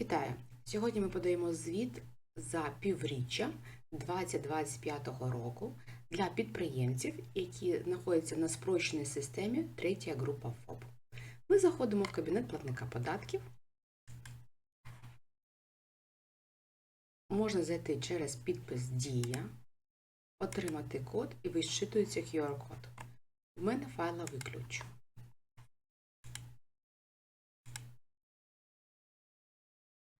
Вітаю! Сьогодні ми подаємо звіт за півріччя 2025 року для підприємців, які знаходяться на спрощеній системі третя група ФОП. Ми заходимо в кабінет платника податків. Можна зайти через підпис Дія, отримати код і вищитується QR-код. В мене файла виключу.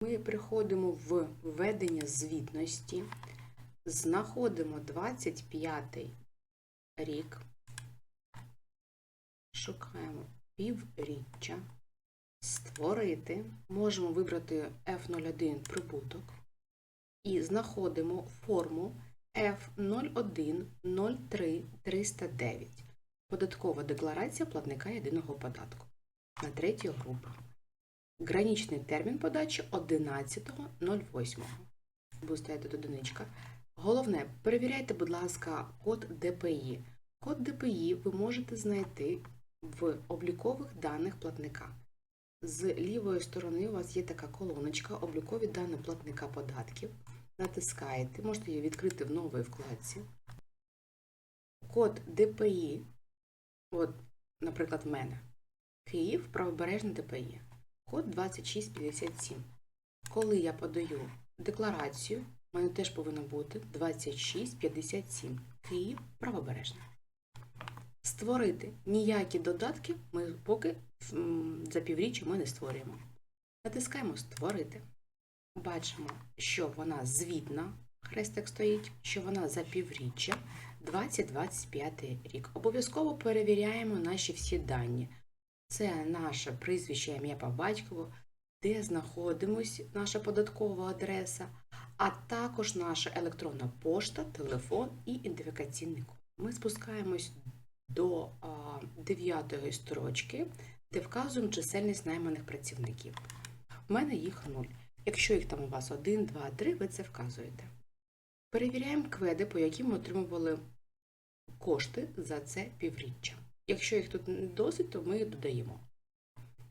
Ми приходимо в введення звітності, знаходимо 25 рік, шукаємо півріччя, створити, можемо вибрати F01 прибуток. І знаходимо форму F0103309. Податкова декларація платника єдиного податку. На третю групу. Граничний термін подачі 11.08. Буде стояти тут одиничка. Головне, перевіряйте, будь ласка, код ДПІ. Код ДПІ ви можете знайти в облікових даних платника. З лівої сторони у вас є така колоночка облікові дані платника податків. Натискаєте, можете її відкрити в новій вкладці. Код ДПІ, от, наприклад, в мене, Київ, правобережне ДПІ код 2657. Коли я подаю декларацію, в мене теж повинно бути 2657. Київ правобережне. Створити ніякі додатки ми поки за півріччя ми не створюємо. Натискаємо Створити. Бачимо, що вона звітна, хрестик стоїть, що вона за півріччя 2025 рік. Обов'язково перевіряємо наші всі дані. Це наше прізвище, ім'я по батькову, де знаходимось, наша податкова адреса, а також наша електронна пошта, телефон і ідентифікаційний код. Ми спускаємось до 9 строчки, де вказуємо чисельність найманих працівників. У мене їх 0. Якщо їх там у вас 1, 2, 3, ви це вказуєте. Перевіряємо кведи, по яким ми отримували кошти за це півріччя. Якщо їх тут не досить, то ми їх додаємо.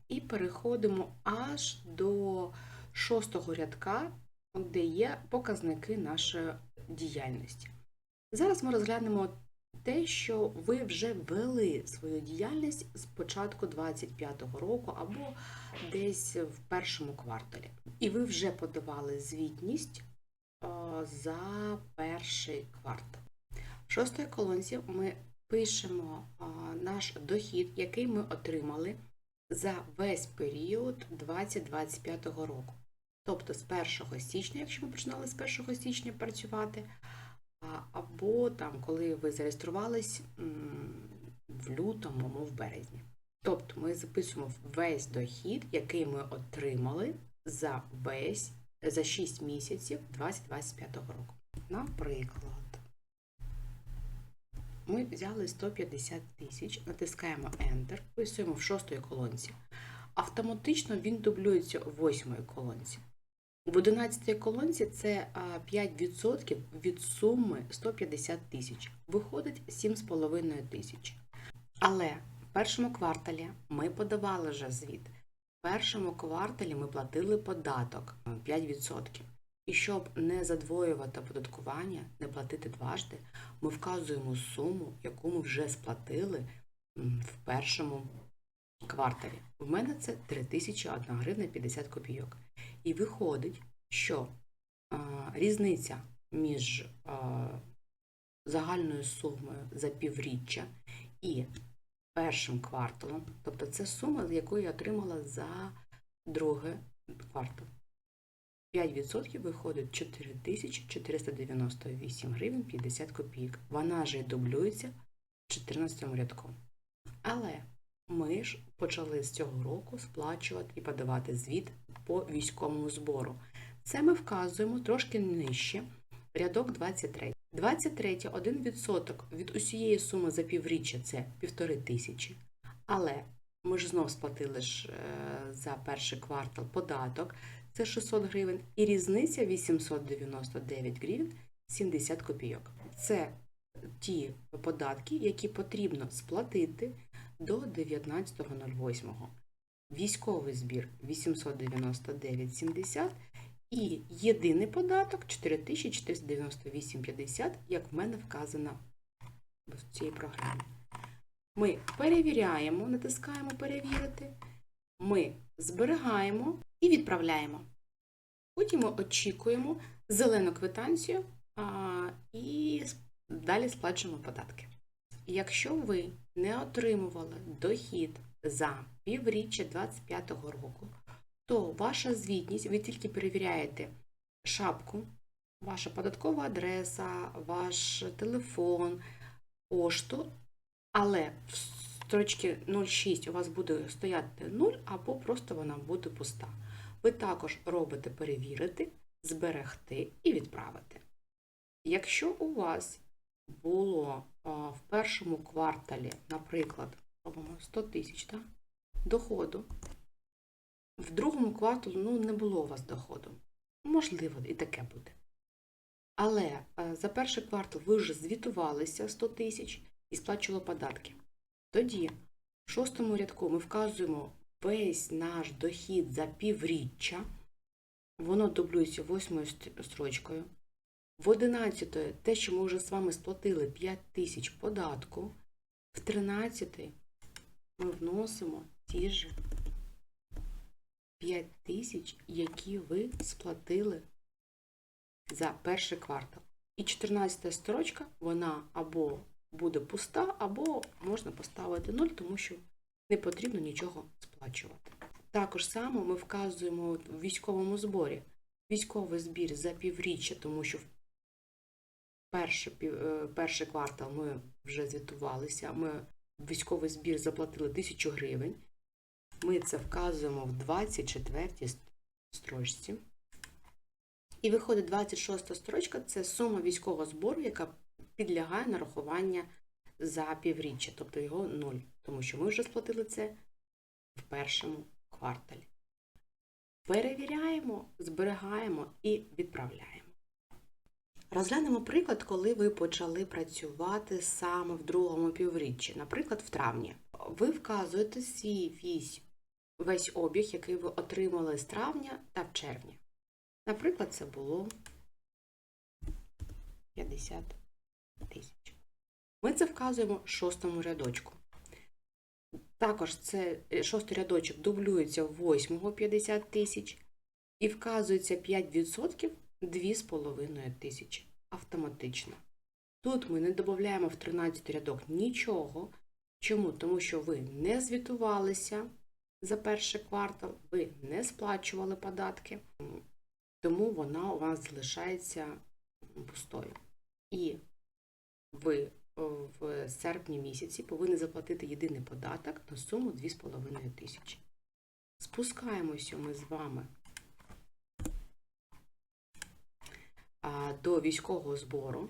І переходимо аж до шостого рядка, де є показники нашої діяльності. Зараз ми розглянемо те, що ви вже вели свою діяльність з початку 2025 року або десь в першому кварталі. І ви вже подавали звітність за перший квартал. В шостій колонці ми пишемо наш дохід, який ми отримали за весь період 2025 року. Тобто з 1 січня, якщо ми починали з 1 січня працювати, або там, коли ви зареєструвались в лютому, або в березні. Тобто ми записуємо весь дохід, який ми отримали за весь за 6 місяців 2025 року. Наприклад. Ми взяли 150 тисяч, натискаємо Enter, вписуємо в шостої колонці. Автоматично він дублюється у восьмої колонці. В 11 колонці це 5% від суми 150 тисяч. Виходить 7,5 тисяч. Але в першому кварталі ми подавали вже звіт. В першому кварталі ми платили податок 5%. І щоб не задвоювати оподаткування, не платити дважди, ми вказуємо суму, яку ми вже сплатили в першому кварталі. У мене це 3001 гривня 50 копійок. І виходить, що а, різниця між а, загальною сумою за півріччя і першим кварталом, тобто це сума, яку я отримала за другий квартал. 5% виходить 4498 гривень 50 копійок. Вона й дублюється в 14 рядку. Але ми ж почали з цього року сплачувати і подавати звіт по військовому збору. Це ми вказуємо трошки нижче, рядок 23. 23 1% від усієї суми за півріччя це 1500 тисячі. Але ми ж знов сплатили ж за перший квартал податок це 600 гривень, і різниця 899 гривень 70 копійок. Це ті податки, які потрібно сплатити до 19.08. військовий збір 899,70 і єдиний податок 4498,50, як в мене вказано в цій програмі. Ми перевіряємо, натискаємо перевірити, ми зберігаємо і відправляємо. Потім ми очікуємо зелену квитанцію а, і далі сплачуємо податки. Якщо ви не отримували дохід за півріччя 2025 року, то ваша звітність, ви тільки перевіряєте шапку, ваша податкова адреса, ваш телефон, пошту, але в строчці 06 у вас буде стояти 0 або просто вона буде пуста. Ви також робите перевірити, зберегти і відправити. Якщо у вас було в першому кварталі, наприклад, робимо 100 тисяч да, доходу, в другому кварталі ну, не було у вас доходу. Можливо, і таке буде. Але е, за перший квартал ви вже звітувалися 100 тисяч і сплачували податки. Тоді в шостому рядку ми вказуємо весь наш дохід за півріччя. Воно дублюється восьмою строчкою. В 11 те, що ми вже з вами сплатили 5 тисяч податку. В 13 ми вносимо ті ж 5 тисяч, які ви сплатили за перший квартал. І 14 строчка, вона або буде пуста, або можна поставити 0, тому що не потрібно нічого сплачувати. Також само ми вказуємо в військовому зборі військовий збір за півріччя, тому що в перший, е, перший квартал ми вже звітувалися, ми військовий збір заплатили 1000 гривень. Ми це вказуємо в 24 строчці. І виходить 26 строчка це сума військового збору, яка підлягає нарахування за півріччя, тобто його 0, тому що ми вже сплатили це в першому кварталі. Перевіряємо, зберігаємо і відправляємо. Розглянемо приклад, коли ви почали працювати саме в другому півріччі, наприклад, в травні. Ви вказуєте свій весь, весь обіг, який ви отримали з травня та в червні. Наприклад, це було 50 тисяч. Ми це вказуємо в шостому рядочку. Також це е, шостий рядочок дублюється в восьмого 50 тисяч і вказується 5% 2,5 тисячі автоматично. Тут ми не додаємо в 13 рядок нічого. Чому? Тому що ви не звітувалися за перший квартал, ви не сплачували податки, тому вона у вас залишається пустою. І ви о, в серпні місяці повинні заплатити єдиний податок на суму 2,5 тисячі. Спускаємося ми з вами до військового збору.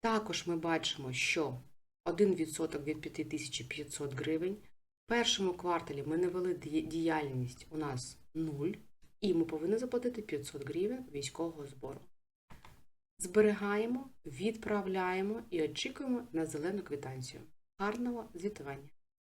Також ми бачимо, що 1% від 5500 гривень. В першому кварталі ми не вели діяльність у нас 0, і ми повинні заплатити 500 гривень військового збору. Зберігаємо, відправляємо і очікуємо на зелену квитанцію. Гарного звітування!